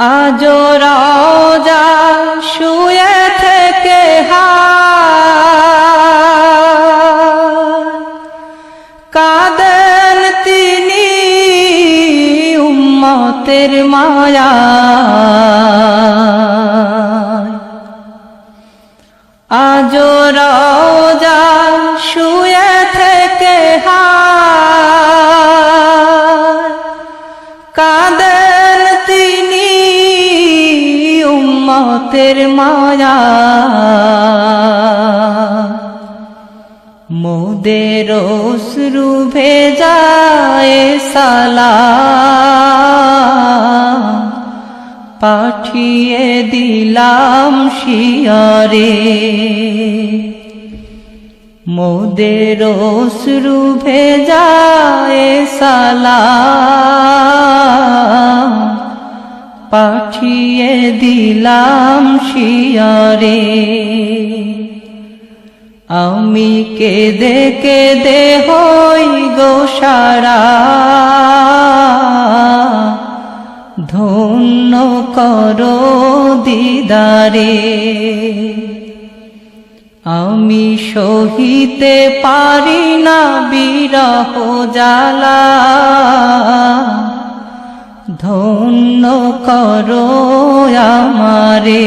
আজ রাজা শুয়ে থেকে কাদেন তিনি উম্মতের মায়া। উম্মতের মায়া। মোদের অশ্রু ভেজায় সালা। পাঠিয়ে দিলাম শিয়রে। মোদের অশ্রু ভেজায় সালা। পাঠিয়ে দিলাম শিয়রে। আমি কেদে কেদে হই গোসারা ধন্য করো দিদারে। আমি সহিতে পারি না বিরহ জালা ধন্য করো আমারে।